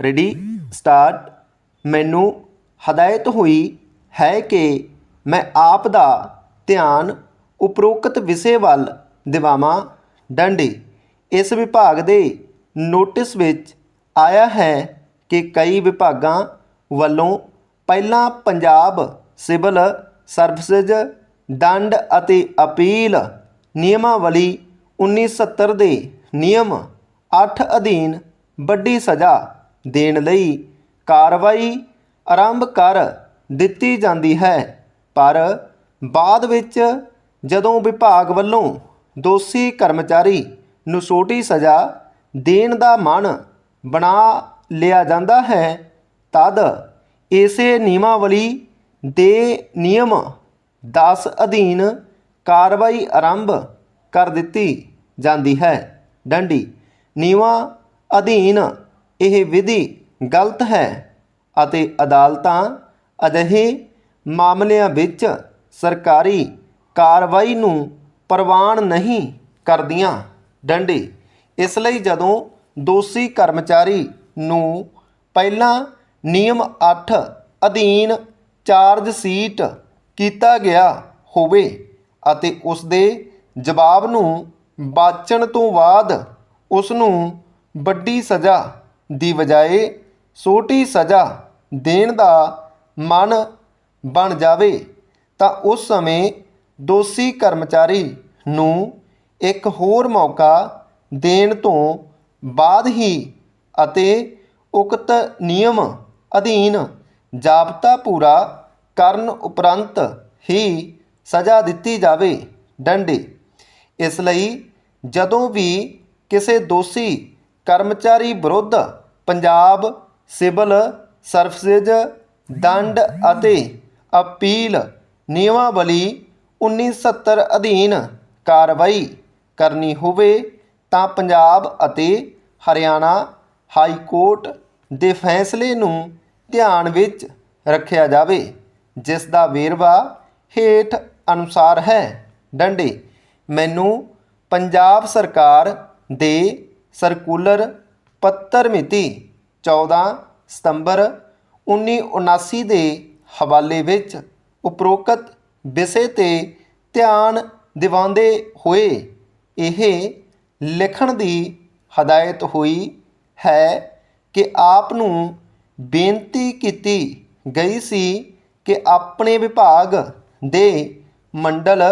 Ready start ਮੈਨੂੰ ਹਦਾਇਤ ਹੋਈ ਹੈ ਕਿ ਮੈਂ ਆਪ ਦਾ ਧਿਆਨ ਉਪਰੋਕਤ ਵਿਸ਼ੇ ਵੱਲ ਦਿਵਾਵਾਂ। ਡੰਡੇ ਇਸ ਵਿਭਾਗ ਦੇ ਨੋਟਿਸ ਵਿੱਚ ਆਇਆ ਹੈ ਕਿ ਕਈ ਵਿਭਾਗਾਂ ਵੱਲੋਂ ਪਹਿਲਾਂ ਪੰਜਾਬ ਸਿਵਲ ਸਰਵਿਸਿਜ਼, ਦੰਡ ਅਤੇ ਅਪੀਲ ਨਿਯਮਾਵਲੀ 1970 ਦੇ ਨਿਯਮ 8 ਅਧੀਨ ਵੱਡੀ ਸਜ਼ਾ ਦੇਣ ਲਈ ਕਾਰਵਾਈ ਆਰੰਭ ਕਰ ਦਿੱਤੀ ਜਾਂਦੀ ਹੈ। ਪਰ ਬਾਅਦ ਵਿੱਚ ਜਦੋਂ ਵਿਭਾਗ ਵੱਲੋਂ ਦੋਸ਼ੀ ਕਰਮਚਾਰੀ ਨੂੰ ਛੋਟੀ ਸਜ਼ਾ ਦੇਣ ਦਾ ਮਨ ਬਣਾ ਲਿਆ ਜਾਂਦਾ ਹੈ, ਤਦ ਇਸੇ ਨਿਯਮਾਵਲੀ ਦੇ ਨਿਯਮ 10 ਅਧੀਨ ਕਾਰਵਾਈ ਆਰੰਭ ਕਰ ਦਿੱਤੀ ਜਾਂਦੀ ਹੈ। ਡੰਡੀ, ਨਿਯਮਾਂ ਅਧੀਨ ਇਹ ਵਿਧੀ ਗਲਤ ਹੈ ਅਤੇ ਅਦਾਲਤਾਂ ਅਜਿਹੇ ਮਾਮਲਿਆਂ ਵਿੱਚ ਸਰਕਾਰੀ ਕਾਰਵਾਈ ਨੂੰ ਪ੍ਰਵਾਨ ਨਹੀਂ ਕਰਦੀਆਂ। ਡੰਡੇ। ਇਸ ਲਈ ਜਦੋਂ ਦੋਸ਼ੀ ਕਰਮਚਾਰੀ ਨੂੰ ਪਹਿਲਾਂ ਨਿਯਮ 8 ਅਧੀਨ ਚਾਰਜ ਸੀਟ ਕੀਤਾ ਗਿਆ ਹੋਵੇ ਅਤੇ ਉਸ ਦੇ ਜਵਾਬ ਨੂੰ ਬਾਚਣ ਤੋਂ ਬਾਅਦ ਉਸ ਨੂੰ ਵੱਡੀ ਸਜ਼ਾ ਦੀ ਬਜਾਏ ਛੋਟੀ ਸਜ਼ਾ ਦੇਣ ਦਾ ਮਨ ਬਣ ਜਾਵੇ, ਤਾਂ ਉਸ ਸਮੇਂ ਦੋਸ਼ੀ ਕਰਮਚਾਰੀ ਨੂੰ ਇੱਕ ਹੋਰ ਮੌਕਾ ਦੇਣ ਤੋਂ ਬਾਅਦ ਹੀ ਅਤੇ ਉਕਤ ਨਿਯਮ ਅਧੀਨ ਜਾਬਤਾ ਪੂਰਾ ਕਰਨ ਉਪਰੰਤ ਹੀ ਸਜ਼ਾ ਦਿੱਤੀ ਜਾਵੇ, ਡੰਡੇ। ਇਸ ਲਈ ਜਦੋਂ ਵੀ ਕਿਸੇ ਦੋਸ਼ੀ ਕਰਮਚਾਰੀ ਵਿਰੁੱਧ ਪੰਜਾਬ ਸਿਵਲ ਸਰਵਿਸਿਜ਼ ਦੰਡ ਅਤੇ ਅਪੀਲ ਨਿਯਮਾਵਲੀ 1970 ਅਧੀਨ ਕਾਰਵਾਈ ਕਰਨੀ ਹੋਵੇ ਤਾਂ ਪੰਜਾਬ ਅਤੇ ਹਰਿਆਣਾ ਹਾਈ ਕੋਰਟ ਦੇ ਫੈਸਲੇ ਨੂੰ ਧਿਆਨ ਵਿੱਚ ਰੱਖਿਆ ਜਾਵੇ, ਜਿਸ ਦਾ ਵੇਰਵਾ ਹੇਠ ਅਨੁਸਾਰ ਹੈ। ਡੰਡੇ, ਮੈਨੂੰ ਪੰਜਾਬ ਸਰਕਾਰ ਦੇ ਸਰਕੂਲਰ ਪੱਤਰ ਮਿਤੀ 14 ਸਤੰਬਰ 1979 ਦੇ ਹਵਾਲੇ ਵਿੱਚ ਉਪਰੋਕਤ ਵਿਸ਼ੇ ਤੇ ਧਿਆਨ ਦਿਵਾਉਂਦੇ ਹੋਏ ਇਹ ਲਿਖਣ ਦੀ ਹਦਾਇਤ ਹੋਈ ਹੈ ਕਿ ਆਪ ਨੂੰ ਬੇਨਤੀ ਕੀਤੀ ਗਈ ਸੀ ਕਿ ਆਪਣੇ ਵਿਭਾਗ ਦੇ ਮੰਡਲ,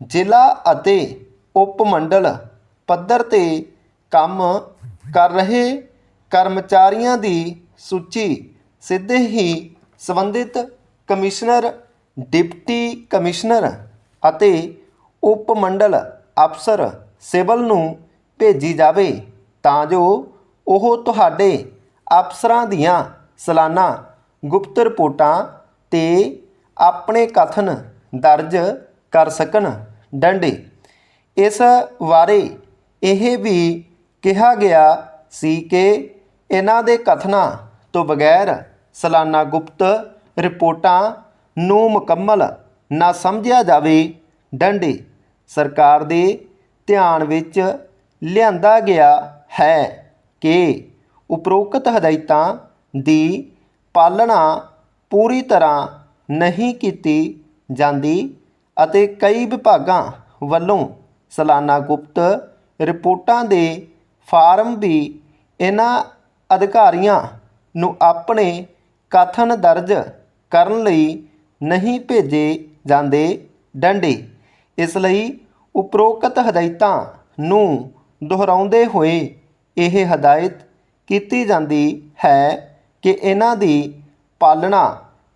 ਜ਼ਿਲ੍ਹਾ ਅਤੇ ਉਪ ਮੰਡਲ ਪੱਧਰ ਤੇ ਕੰਮ ਕਰ ਰਹੇ ਕਰਮਚਾਰੀਆਂ ਦੀ ਸੂਚੀ ਸਿੱਧੇ ਹੀ ਸੰਬੰਧਿਤ ਕਮਿਸ਼ਨਰ, ਡਿਪਟੀ ਕਮਿਸ਼ਨਰ ਅਤੇ ਉਪ ਮੰਡਲ ਅਫਸਰ ਸਿਵਲ ਨੂੰ ਭੇਜੀ ਜਾਵੇ ਤਾਂ ਜੋ ਉਹ ਤੁਹਾਡੇ ਅਫਸਰਾਂ ਦੀਆਂ ਸਾਲਾਨਾ ਗੁਪਤ ਰਿਪੋਰਟਾਂ ਤੇ ਆਪਣੇ ਕਥਨ ਦਰਜ ਕਰ ਸਕਣ। ਡੰਡੇ। ਇਸ ਬਾਰੇ ਇਹ ਵੀ ਕਿਹਾ ਗਿਆ ਸੀ ਕਿ ਇਹਨਾਂ ਦੇ ਕਥਨਾਂ ਤੋਂ ਬਗੈਰ ਸਾਲਾਨਾ ਗੁਪਤ ਰਿਪੋਰਟਾਂ ਨੂੰ ਮੁਕੰਮਲ ਨਾ ਸਮਝਿਆ ਜਾਵੇ, ਡੰਡੇ ਸਰਕਾਰ ਦੇ ਧਿਆਨ ਵਿੱਚ ਲਿਆਂਦਾ ਗਿਆ ਹੈ ਕਿ ਉਪਰੋਕਤ ਹਦਾਇਤਾਂ ਦੀ ਪਾਲਣਾ ਪੂਰੀ ਤਰ੍ਹਾਂ ਨਹੀਂ ਕੀਤੀ ਜਾਂਦੀ ਅਤੇ ਕਈ ਵਿਭਾਗਾਂ ਵੱਲੋਂ ਸਾਲਾਨਾ ਗੁਪਤ ਰਿਪੋਰਟਾਂ ਦੇ ਫਾਰਮ ਵੀ ਇਹਨਾਂ ਅਧਿਕਾਰੀਆਂ ਨੂੰ ਆਪਣੇ ਕਥਨ ਦਰਜ ਕਰਨ ਲਈ ਨਹੀਂ ਭੇਜੇ ਜਾਂਦੇ ਡੰਡੇ। ਇਸ ਲਈ ਉਪਰੋਕਤ ਹਦਾਇਤਾਂ ਨੂੰ ਦੁਹਰਾਉਂਦੇ ਹੋਏ ਇਹ ਹਦਾਇਤ ਕੀਤੀ ਜਾਂਦੀ ਹੈ ਕਿ ਇਹਨਾਂ ਦੀ ਪਾਲਣਾ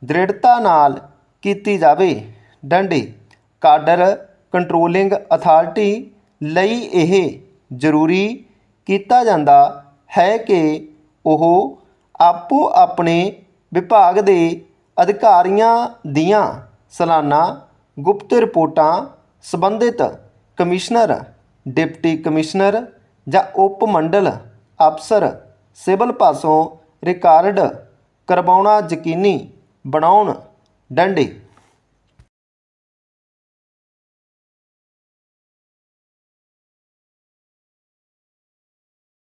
ਦ੍ਰਿੜਤਾ ਨਾਲ ਕੀਤੀ ਜਾਵੇ। ਡੰਡੇ, ਕਾਡਰ ਕੰਟਰੋਲਿੰਗ ਅਥਾਰਟੀ ਲਈ ਇਹ ਜ਼ਰੂਰੀ ਕੀਤਾ ਜਾਂਦਾ ਹੈ ਕਿ ਉਹ ਆਪੋ ਆਪਣੇ ਵਿਭਾਗ ਦੇ ਅਧਿਕਾਰੀਆਂ ਦੀਆਂ ਸਲਾਨਾ ਗੁਪਤ ਰਿਪੋਰਟਾਂ ਸੰਬੰਧਿਤ ਕਮਿਸ਼ਨਰ, ਡਿਪਟੀ ਕਮਿਸ਼ਨਰ ਜਾਂ ਉਪ ਮੰਡਲ ਅਫਸਰ ਸਿਵਲ ਪਾਸੋਂ ਰਿਕਾਰਡ ਕਰਵਾਉਣਾ ਯਕੀਨੀ ਬਣਾਉਣ ਡੰਡੇ